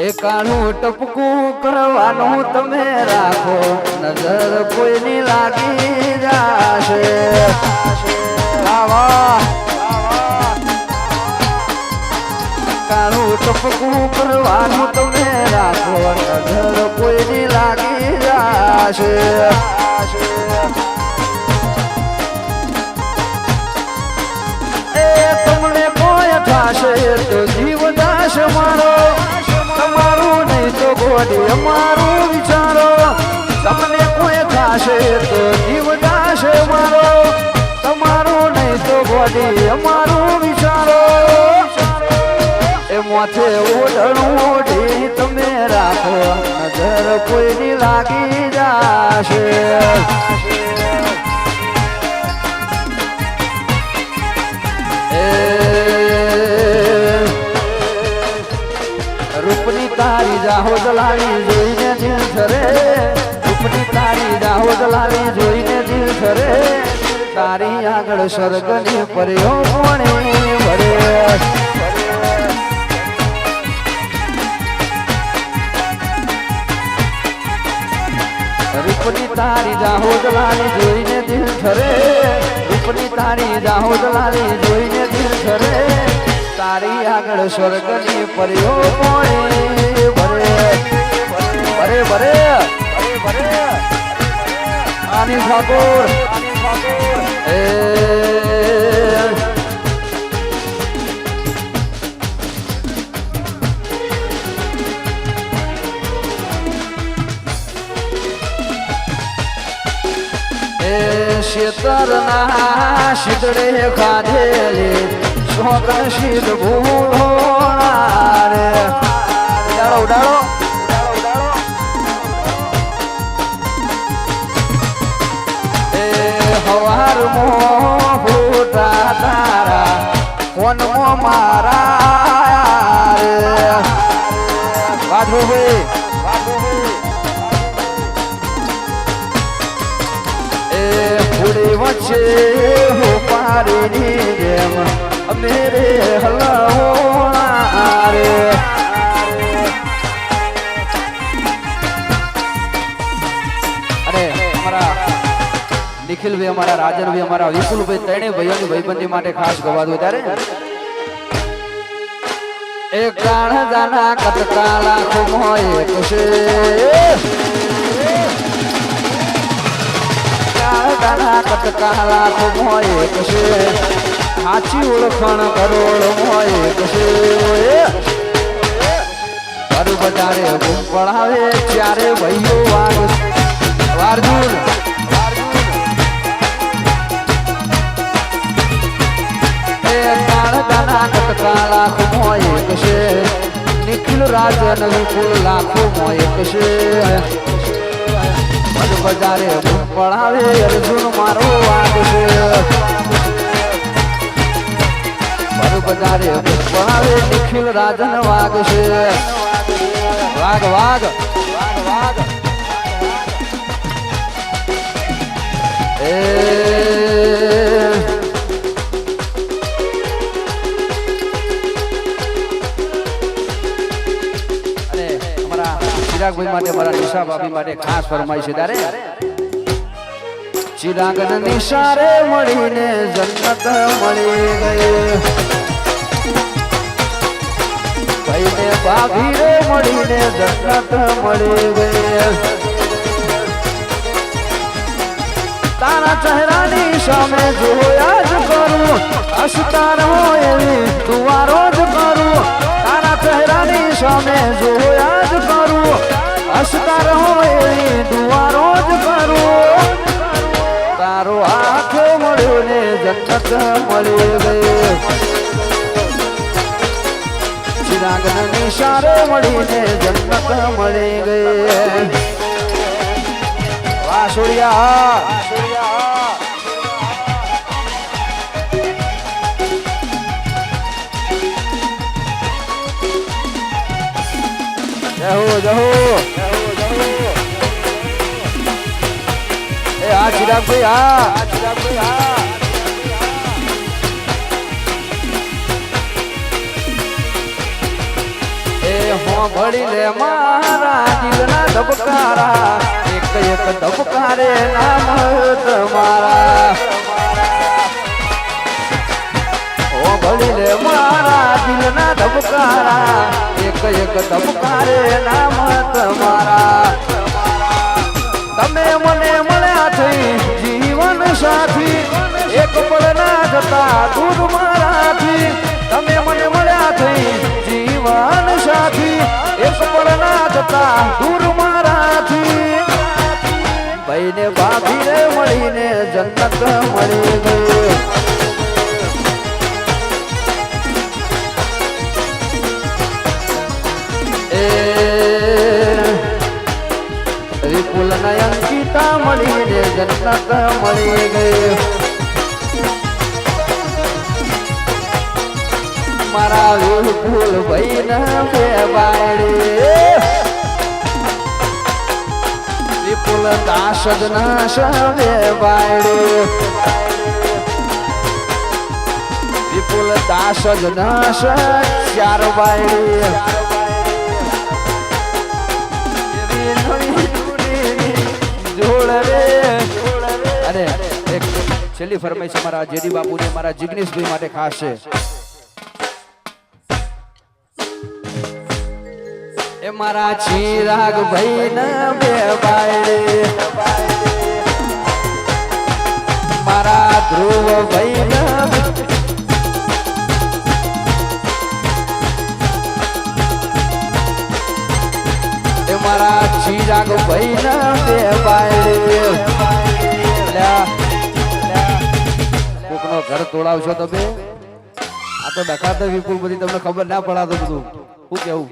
એ કાણું ટપકું કરવાનું તમે રાખો. નજર કોઈની લાગી જાશે. કાણું ટપકું કરવાનું તમે રાખો. નજર કોઈની લાગી જાશે. તમને કોઈ થશે તો જીવ દાસ મારો. તો અમારું વિચારો. તમને કોઈ થશે તો જીવ દાસ મારો. તમારું નહીં તો ગોડી અમારું વિચારો. એ માથે ઓઢણું ઓઢી તમે રાખો. નજર કોઈની લાગી જાશે. જાહો દલાલી જોઈને દિલ થરે ઉપની તારી જાહો દલાલી જોઈને દિલ થરે તારી આગળ સ્વર્ગની પર્યો કોણે ભરે રૂપની તારી જાહો દલાલી જોઈને દિલ થરે રૂપની તારી જાહો દલાલી જોઈને દિલ થરે તારી આગળ સ્વર્ગની પર્યો કોણે ભરે ભરે ભરે ભરે આની ઠાકોર. એ. શીતળે ખાધેલી શોકન શીત ભૂલોણા મારા રે વાઢો હે વાઢો એ ફૂડી વચ્ચે અમારા અમારા રાજનભાઈ, અમારા વિપુલભાઈ, ત્રણેય ભાઈઓની ભાઈબંધી માટે ખાસ ગવાદું ત્યારે એક ગાણ દાના કટકા લાખો મોય કશે દાના કટકા લાખો મોય કશે સાચી ઓળખાણ કરોડ મોય કશે મારું બજારે ગુમ પડાવે ત્યારે ભાઈઓ વાર વાર્જુન. કાળ કટકા મોય કશે નિખિલ રાજન વિપુલ લાખો મોય કશે મન બજારે પડાવે અર્જુન મારો વાગ છે બજારે પડાવે નિખિલ રાજન વાગ છે વાગ વાગ માટે મારા નિશા ભાભી માટે ખાસ ફરમાઈ છે તારે. ચિરાગન નિશારે મળીને જન્નત મળી ગઈ. ભાઈને ભાભી રે મળીને જન્નત મળી ગઈ. તારા ચહેરાની સામે જોયા જ કરું. હસતા રહો એવી દુવારો રોજ કરું. તારા ચહેરાની સામે જોયા નિશારે જન્મત મળી ગઈ વાસુરિયા જહો જહો. એ આ આ ચિરાગભાઈ આ હોંભળી લે મારા દિલના ધબકારા. એક એક ધબકારે નામ તમારા. હોંભળી લે મારા દિલના ધબકારા. એક એક ધબકારે નામ તમારા. તમે મને મળ્યા થઈ જીવન સાથી. એક પળ ના જતા દૂર મારાથી. તમે મને મળ્યા થઈ એક પળ ના જતા દૂર મારાથી ભાઈને ભાભીને મળીને જન્નત મળી ગઈ એ વિપુલ નયંકિતા મળીને જન્નત મળી ગઈ. મારા વિપુલ ભાઈ ના બે બાયડી વિપુલ દાસ જ ના સવે બાયડી વિપુલ દાસ જ ના ચાર બાયડી છેલ્લી ફરમાઈશ મારા જેડી બાપુને, મારા જિગ્નેશભાઈ માટે ખાસ છે. મારા ચિરાગ ભાઈ ના બે બાયડે. મારા ધ્રુવ ભાઈ ના મારા ચિરાગ ભાઈ ના બે બાયડે. કોકનો ઘર તોડાવશો તમે? આ તો ડકાતે વિપુલ બધી તમને ખબર ના પડાતો બધું. શું કેવું?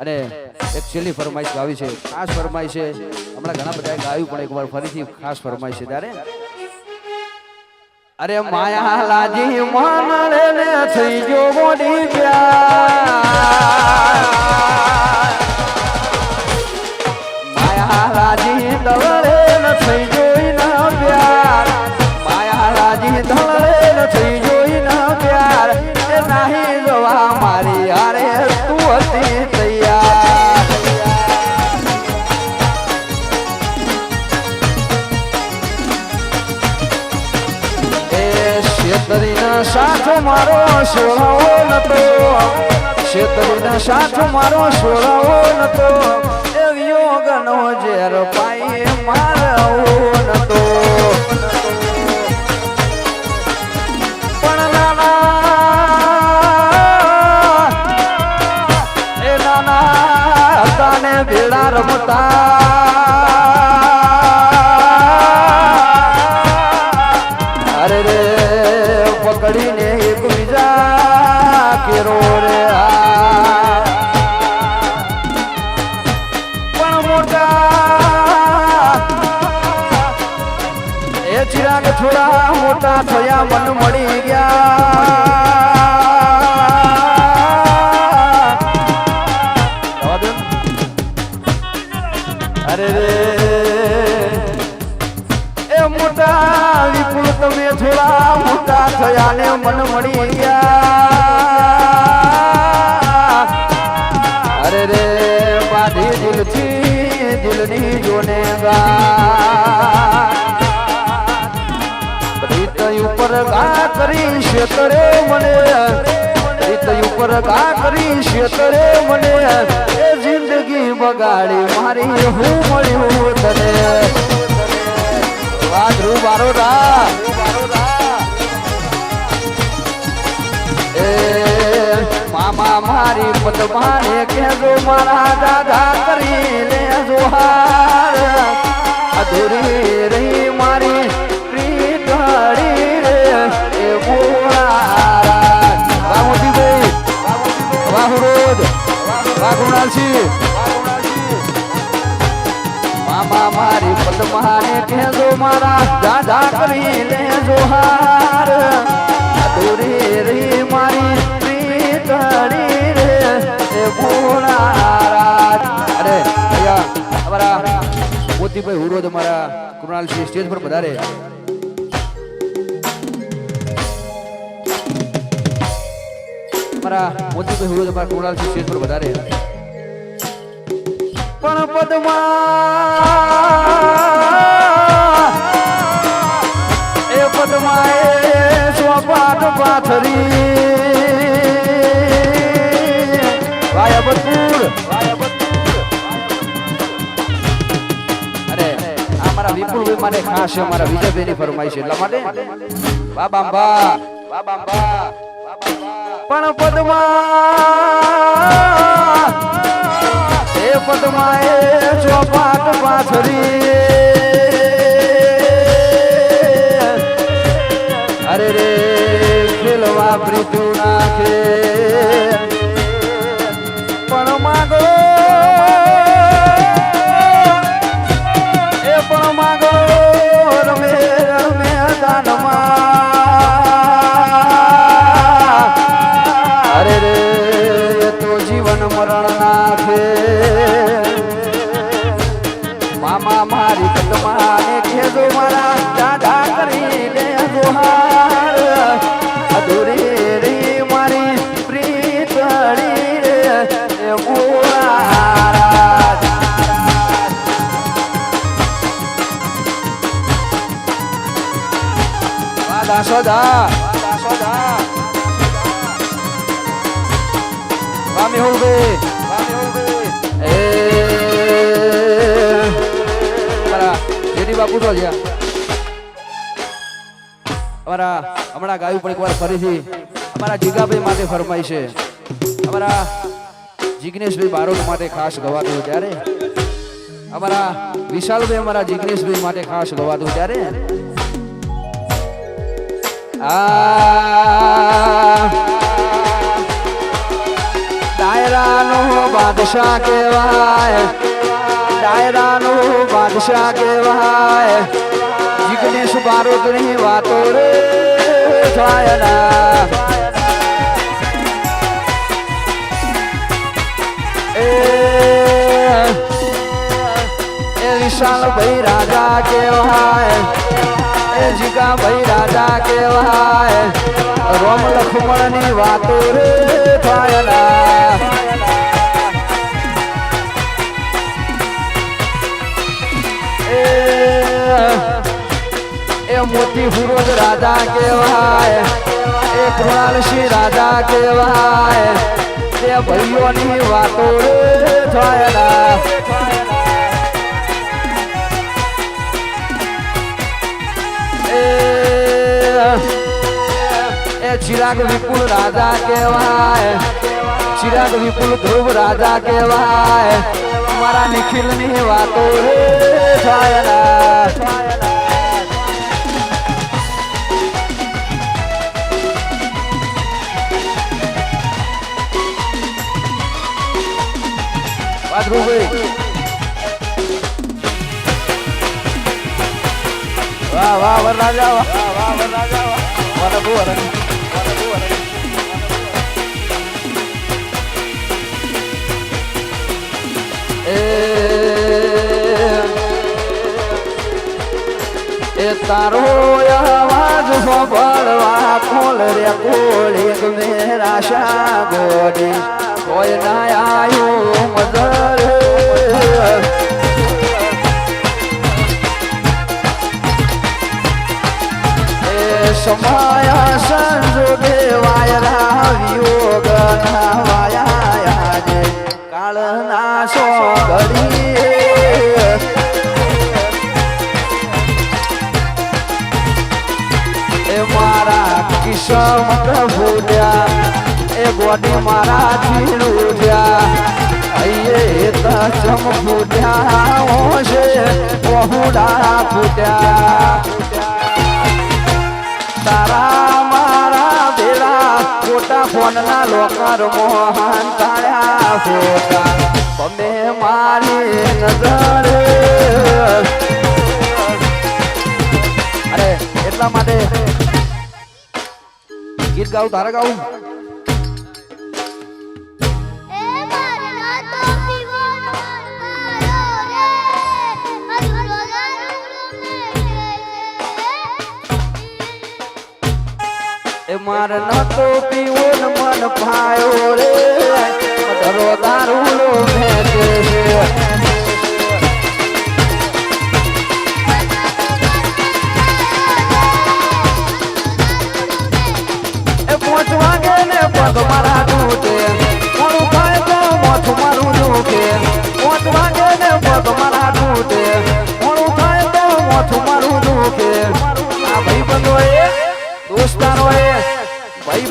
અને એક છેલ્લી ફરમાઈશ ગાવી છે, ખાસ ફરમાઈશ છે. હમણાં ઘણા બધા ગાયું પણ એકવાર ફરીથી ખાસ ફરમાઈશ છે. ત્યારે અરે માયા લાજી માનડે ને થઈ ગયો મોડી પ્યાર. માયા લાજી દવરે ન થઈ જોઈ ન પ્યાર. માયા લાજી દવરે ન થઈ જોઈ ન પ્યાર. એ નાહી શેતરીના સાથ મારો સોળાવો નતો. શેતરીના સાથ મારો સોળાવો નતો. એ વિયોગનો ઝેર પાઈ મોટા વિપુલ તમે થોડા મોટા થયા ને મન મળી ગયા. અરે રે બાધી દિલથી દિલની જોને રીત ઉપર ગા કરી શેતરે મને. રીત ઉપર ગા કરી શેતરે મને. જિંદગી બગાડી મારી હું મળ્યું તને. વાહ, ધ્રુવ બારોડા. એ, મામા મારી પદમાને કેજો મારા દાદા કરી લે જોહાર. અધૂરી રહી મારી પ્રીતળી રે, એ વાહ, મોતીભાઈ. વાહ, રોજ. મામા મારી પદમાને કહેજો મારા દાદા કરી લે જોહાર અધૂરી રી મારી પ્રીતળી રે. એ ભોળા અરે અહીંયા અમારા મોતીભાઈ હુરોદ અમારા કૃણાલસિંહ સ્ટેજ પર પધારે. અમારા મોતીભાઈ હુરો અમારા કૃણાલસિંહ સ્ટેજ પર વધારે પણ પદમાં એ પદમાં એ ચોપાટ પાથરી આ મારા વિપુલભાઈ માટે ખાસ છે અંબા પણ પદમાં એ પદમાં એ ચોપાટ પાથરી અરે રે, ખેલવા પ્રીતું નાખે. પણ માગો, એ પણ માગો, રમે રમે દાનમાં અરે રે તો જીવન મરણ નાખે. મામા મારી કદમાને ખેડો મારા દાદા કરી દે બાપુ અમારા હમણાં ગાયું પણ એકવાર ફરીથી અમારા જીગાભાઈ માટે ફરમાય છે. અમારા જિગ્નેશભાઈ બારોટ માટે ખાસ ગવાતું ત્યારે. અમારા વિશાલભાઈ અમારા જિગ્નેશભાઈ માટે ખાસ ગવાતું ત્યારે. ડાયરાનો બાદશાહ કહેવાય. ડાયરાનો બાદશાહ કહેવાય. જિગ્નેશ બારોટની વાતો રે થાય ના. એ વિશાલ ભાઈ રાજા કહેવાય. એ જીગા ભાઈ રાજા કહેવાય. રોમ લક્ષ્મણની વાતો રે થાય મોતી ફિરોજ રાજા કહેવાય. એ કૃણાલસિંહ રાજા કહેવાય. તે ભાઈઓની વાતો થયેલા. એ ચિરાગ વિપુલ રાજા કહેવાય. ચિરાગ વિપુલ ધ્રુવ રાજા કહેવાય. મારા નિખિલની વાતો રે ના વાહ વાહ વરરાજા વાહ વાહ વરરાજા વાહ વરબુ એ તારો અવાજ સાંભળવા ખોલ રે કોળી મેરા શાગોડી કોઈ ના આયો મદર સમાયા સંજોગે વાયરા વિયોગ ના વાયા કાળ ના મારા કિસ્મત ભૂલ્યા એટલા માટે ગીત ગાવું તારે ગાવું માર ન તો પીવો ન મન ભાયો રે. ધરો દારૂડો મેકે રે. એ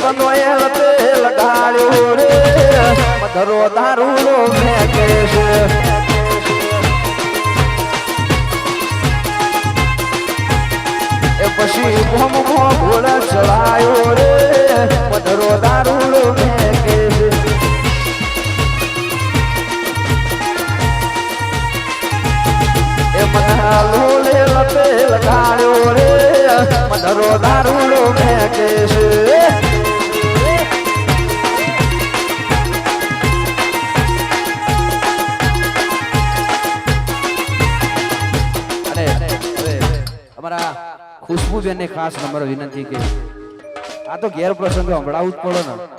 એ મધરો પછી ભોમ ભો ભોળ ચલાયો રે. પધરો દારૂડો ખાસ નંબર વિનંતી કે આ તો ગેર પ્રસંગે સંભળાવવું જ પડે ને.